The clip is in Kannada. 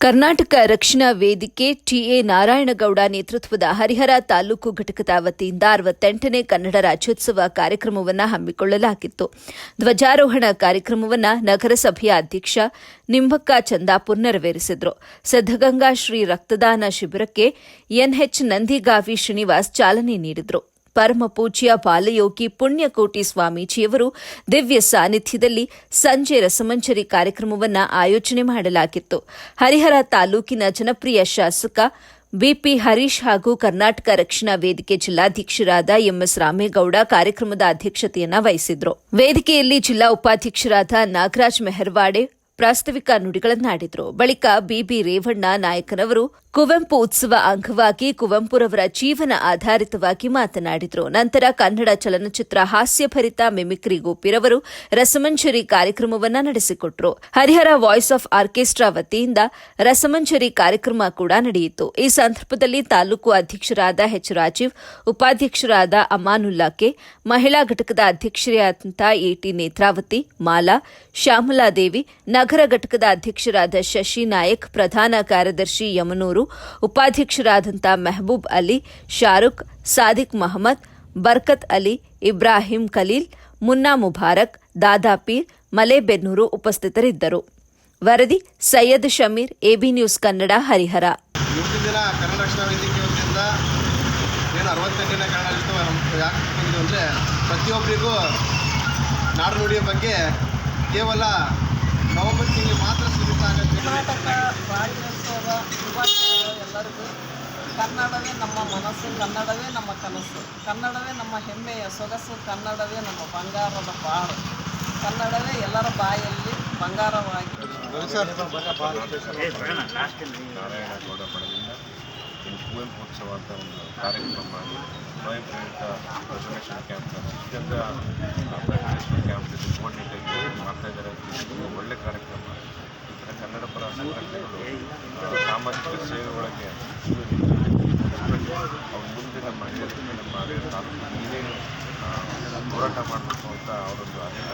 ಕರ್ನಾಟಕ ರಕ್ಷಣಾ ವೇದಿಕೆ ಟಿಎ ನಾರಾಯಣಗೌಡ ನೇತೃತ್ವದ ಹರಿಹರ ತಾಲೂಕು ಘಟಕದ ವತಿಯಿಂದ ಅರವತ್ತೆಂಟನೇ ಕನ್ನಡ ರಾಜ್ಯೋತ್ಸವ ಕಾರ್ಯಕ್ರಮವನ್ನು ಹಮ್ಮಿಕೊಳ್ಳಲಾಗಿತ್ತು. ಧ್ವಜಾರೋಹಣ ಕಾರ್ಯಕ್ರಮವನ್ನು ನಗರಸಭೆಯ ಅಧ್ಯಕ್ಷ ನಿಂಬಕ್ಕ ಚಂದಾಪುರ್ ನೆರವೇರಿಸಿದರು. ಸಿದ್ದಗಂಗಾ ಶ್ರೀ ರಕ್ತದಾನ ಶಿಬಿರಕ್ಕೆ ಎನ್ಎಚ್ ನಂದಿಗಾವಿ ಶ್ರೀನಿವಾಸ್ ಚಾಲನೆ ನೀಡಿದರು. ಪರಮ ಪೂಜ್ಯ ಬಾಲಯೋಗಿ ಪುಣ್ಯಕೋಟಿ ಸ್ವಾಮೀಜಿಯವರು ದಿವ್ಯ ಸಾನ್ನಿಧ್ಯದಲ್ಲಿ ಸಂಜೆ ರಸಮಂಜರಿ ಕಾರ್ಯಕ್ರಮವನ್ನು ಆಯೋಜನೆ ಮಾಡಲಾಗಿತ್ತು. ಹರಿಹರ ತಾಲೂಕಿನ ಜನಪ್ರಿಯ ಶಾಸಕ ಬಿಪಿ ಹರೀಶ್ ಹಾಗೂ ಕರ್ನಾಟಕ ರಕ್ಷಣಾ ವೇದಿಕೆ ಜಿಲ್ಲಾಧ್ಯಕ್ಷರಾದ ಎಂಎಸ್ ರಾಮೇಗೌಡ ಕಾರ್ಯಕ್ರಮದ ಅಧ್ಯಕ್ಷತೆಯನ್ನ ವಹಿಸಿದ್ರು. ವೇದಿಕೆಯಲ್ಲಿ ಜಿಲ್ಲಾ ಉಪಾಧ್ಯಕ್ಷರಾದ ನಾಗರಾಜ್ ಮೆಹರ್ವಾಡೆ ಪ್ರಾಸ್ತಾವಿಕ ನುಡಿಗಳನ್ನಾಡಿದರು. ಬಳಿಕ ಬಿಬಿ ರೇವಣ್ಣ ನಾಯಕನವರು ಕುವೆಂಪು ಉತ್ಸವ ಅಂಗವಾಗಿ ಕುವೆಂಪುರವರ ಜೀವನ ಆಧಾರಿತವಾಗಿ ಮಾತನಾಡಿದರು. ನಂತರ ಕನ್ನಡ ಚಲನಚಿತ್ರ ಹಾಸ್ಯಭರಿತ ಮಿಮಿಕ್ರಿ ಗೋಪಿರವರು ರಸಮಂಜರಿ ಕಾರ್ಯಕ್ರಮವನ್ನ ನಡೆಸಿಕೊಟ್ರು. ಹರಿಹರ ವಾಯ್ಸ್ ಆಫ್ ಆರ್ಕೆಸ್ಟ್ರಾ ವತಿಯಿಂದ ರಸಮಂಜರಿ ಕಾರ್ಯಕ್ರಮ ಕೂಡ ನಡೆಯಿತು. ಈ ಸಂದರ್ಭದಲ್ಲಿ ತಾಲೂಕು ಅಧ್ಯಕ್ಷರಾದ ಎಚ್ ರಾಜೀವ್, ಉಪಾಧ್ಯಕ್ಷರಾದ ಅಮಾನುಲ್ಲಾ ಕೆ ಮಹಿಳಾ ಘಟಕದ ಅಧ್ಯಕ್ಷರಾದಂಥ ಎಟಿ ನೇತ್ರಾವತಿ, ಮಾಲಾ, ಶ್ಯಾಮಲಾದೇವಿ, ನಗರ ಘಟಕದ ಅಧ್ಯಕ್ಷರಾದ ಶಶಿ ನಾಯಕ್, ಪ್ರಧಾನ ಕಾರ್ಯದರ್ಶಿ ಯಮನೂರು ಉಪಾಧ್ಯಕ್ಷರಾದಂಥ ಮೆಹಬೂಬ್ ಅಲಿ, ಶಾರುಖ್, ಸಾದಿಕ್ ಮಹಮ್ಮದ್, ಬರ್ಕತ್ ಅಲಿ, ಇಬ್ರಾಹಿಂ ಖಲೀಲ್, ಮುನ್ನಾ ಮುಬಾರಕ್ ದಾದಾಪೀರ್ ಮಲೇಬೆನ್ನೂರು ಉಪಸ್ಥಿತರಿದ್ದರು. ವರದಿ ಸೈಯದ್ ಶಮೀರ್, ಎಬಿ ನ್ಯೂಸ್ ಕನ್ನಡ, ಹರಿಹರ. ಪ್ರತಿಯೊಬ್ಬರಿಗೂ ನಾಡು ನುಡಿಯ ಬಗ್ಗೆ ಕೇವಲ ನವೆಂಬರ್ ತಿಂಗಳು ಮಾತ್ರ ಸೀಮಿತ ಆಗುತ್ತೆ. ಎಲ್ಲರಿಗೂ ಕನ್ನಡವೇ ನಮ್ಮ ಮನಸ್ಸು, ಕನ್ನಡವೇ ನಮ್ಮ ಕನಸು, ಕನ್ನಡವೇ ನಮ್ಮ ಹೆಮ್ಮೆಯ ಸೊಗಸು, ಕನ್ನಡವೇ ನಮ್ಮ ಬಂಗಾರದ ಬಾಳು ಕನ್ನಡವೇ ಎಲ್ಲರ ಬಾಯಲ್ಲಿ ಬಂಗಾರವಾಗಿ. ಕುವೆಂಪು ಅಂತ ಒಂದು ಕಾರ್ಯಕ್ರಮ ಸ್ವಯಂ ಪ್ರೇರಿತ ಪ್ರೆಸರ್ವೇಷನ್ ಕ್ಯಾಂಪ್ ಪ್ರೆಸರ್ವೇಷನ್ ಕ್ಯಾಂಪ್ ಮಾಡ್ತಾ ಇದ್ದಾರೆ ಸೇವೆ ಒಳಗೆ ಅವ್ರ ಮುಂದೆ ನಮ್ಮ ನಮ್ಮ ತಾಲೂಕು ಏನೇನು ಹೋರಾಟ ಮಾಡಬೇಕು ಅಂತ ಅವರೊಂದು ಅನೇಕ